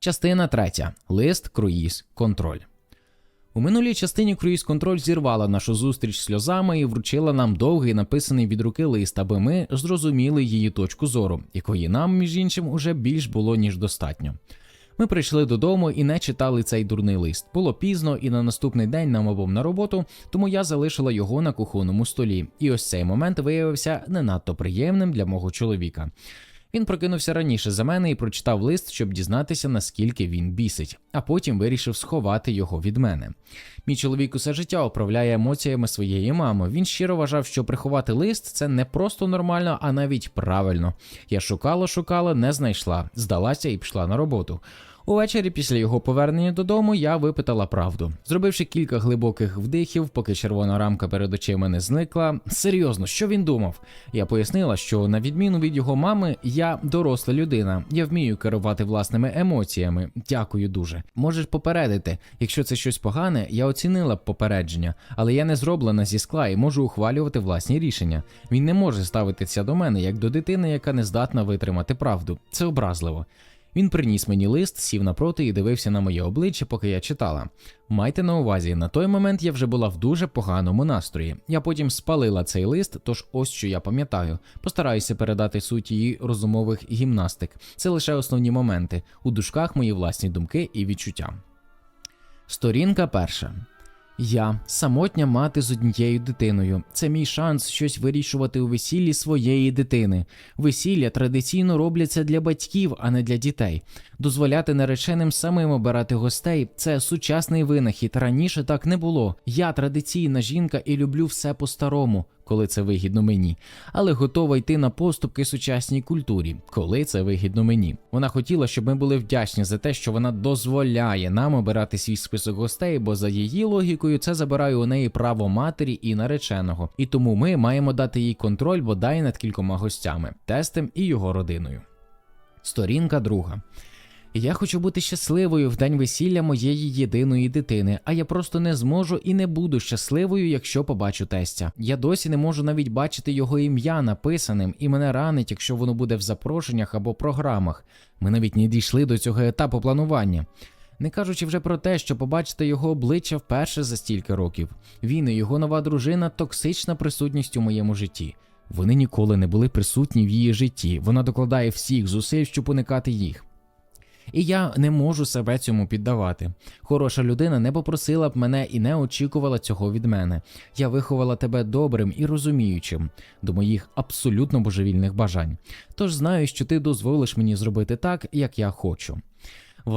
Частина третя. Лист, круїз, контроль. У минулій частині круїз контроль зірвала нашу зустріч сльозами і вручила нам довгий написаний від руки лист, аби ми зрозуміли її точку зору, якої нам, між іншим, уже більш було ніж достатньо. Ми прийшли додому і не читали цей дурний лист. Було пізно, і на наступний день нам обом на роботу, тому я залишила його на кухонному столі. І ось цей момент виявився не надто приємним для мого чоловіка. Він прокинувся раніше за мене і прочитав лист, щоб дізнатися, наскільки він бісить, а потім вирішив сховати його від мене. Мій чоловік усе життя управляє емоціями своєї мами. Він щиро вважав, що приховати лист це не просто нормально, а навіть правильно. Я шукала, шукала, не знайшла, здалася і пішла на роботу. Увечері після його повернення додому я випитала правду, зробивши кілька глибоких вдихів, поки червона рамка перед очима не зникла. Серйозно, що він думав? Я пояснила, що на відміну від його мами, я доросла людина. Я вмію керувати власними емоціями. Дякую дуже. Можеш попередити. Якщо це щось погане, я оцінила б попередження, але я не зроблена зі скла і можу ухвалювати власні рішення. Він не може ставитися до мене як до дитини, яка не здатна витримати правду. Це образливо. Він приніс мені лист, сів напроти і дивився на моє обличчя, поки я читала. Майте на увазі, на той момент я вже була в дуже поганому настрої. Я потім спалила цей лист, тож ось що я пам'ятаю. Постараюся передати суть її розумових гімнастик. Це лише основні моменти, у дужках мої власні думки і відчуття. Сторінка перша. Я самотня мати з однією дитиною. Це мій шанс щось вирішувати у весіллі своєї дитини. Весілля традиційно робляться для батьків, а не для дітей. Дозволяти нареченим самим обирати гостей це сучасний винахід. Раніше так не було. Я традиційна жінка і люблю все по-старому, коли це вигідно мені, але готова йти на поступки сучасній культурі, коли це вигідно мені. Вона хотіла, щоб ми були вдячні за те, що вона дозволяє нам обирати свій список гостей, бо за її логікою це забирає у неї право матері і нареченого. І тому ми маємо дати їй контроль бодай над кількома гостями, тестем і його родиною. Сторінка друга. Я хочу бути щасливою в день весілля моєї єдиної дитини, а я просто не зможу і не буду щасливою, якщо побачу тестя. Я досі не можу навіть бачити його ім'я написаним, і мене ранить, якщо воно буде в запрошеннях або програмах. Ми навіть не дійшли до цього етапу планування. Не кажучи вже про те, що побачити його обличчя вперше за стільки років. Він і його нова дружина токсична присутність у моєму житті. Вони ніколи не були присутні в її житті. Вона докладає всіх зусиль, щоб уникати їх. І я не можу себе цьому піддавати. Хороша людина не попросила б мене і не очікувала цього від мене. Я виховала тебе добрим і розуміючим до моїх абсолютно божевільних бажань. Тож знаю, що ти дозволиш мені зробити так, як я хочу.